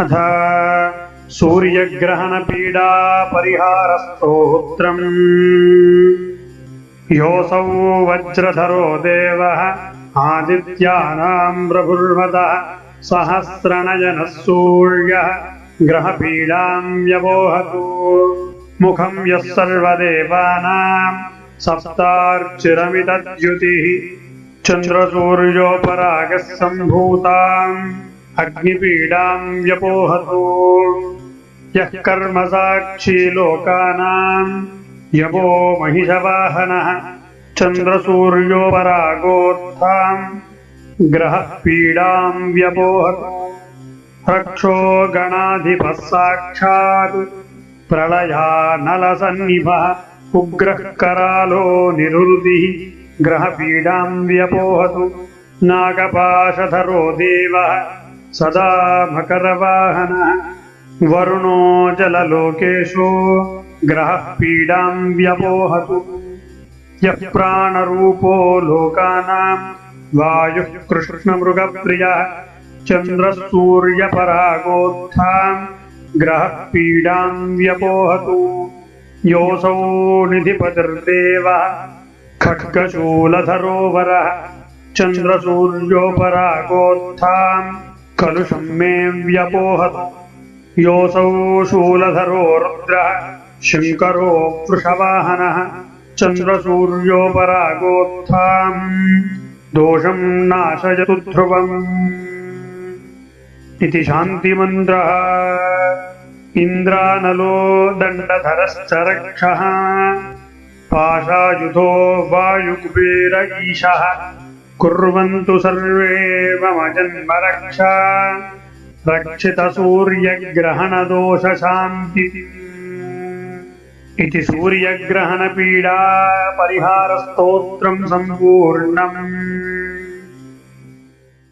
अथ। सूर्यग्रहणपीडा परिहारस्तोत्रम् योऽसौ वज्रधरो देवः आदित्यानाम् प्रभुर्वतः सहस्रनयनः सूर्यः ग्रहपीडाम् व्यवोहतु। मुखम् यः सर्वदेवानाम् सप्तार्चिरमितद्युतिः। चन्द्रसूर्योपरागः सम्भूताम् अग्निपीडाम् व्यपोहतु यः कर्मसाक्षी लोकानाम् यवो महिषवाहनः चन्द्रसूर्योपरागोत्थाम् ग्रहः पीडाम् व्यपोहतु रक्षो गणाधिपः साक्षात् प्रलयानलसन्निभः उग्रः करालो निरुदिः ग्रहपीडाम् व्यपोहतु नागपाशधरो देवः सदा मकरवाहनः। वरुणो जललोकेशो, ग्रहः पीडाम् व्यपोहतु यः प्राणरूपो लोकानाम् वायुः कृष्णमृगप्रियः, चन्द्रः सूर्यपरागोत्थाम् ग्रहः पीडाम् व्यपोहतु योऽसौ निधिपतिर्देवः खड्गशूलधरो वरः चन्द्रसूर्योपरागोत्थाम् कलुषम् मे व्यपोहतु। योऽसौ शूलधरो रुद्रः शङ्करो वृषवाहनः चन्द्रसूर्योपरागोत्थाम्। दोषम् नाशयतु ध्रुवम्। इति शान्तिमन्त्रः। इन्द्रानलो दण्डधरश्च रक्षः। पाशायुधो वायुकुबेर ईशः कुर्वन्तु सर्वे मम जन्मरक्षा रक्षितसूर्यग्रहणदोषशान्तिः इति सूर्यग्रहणपीडा परिहारस्तोत्रम् सम्पूर्णम्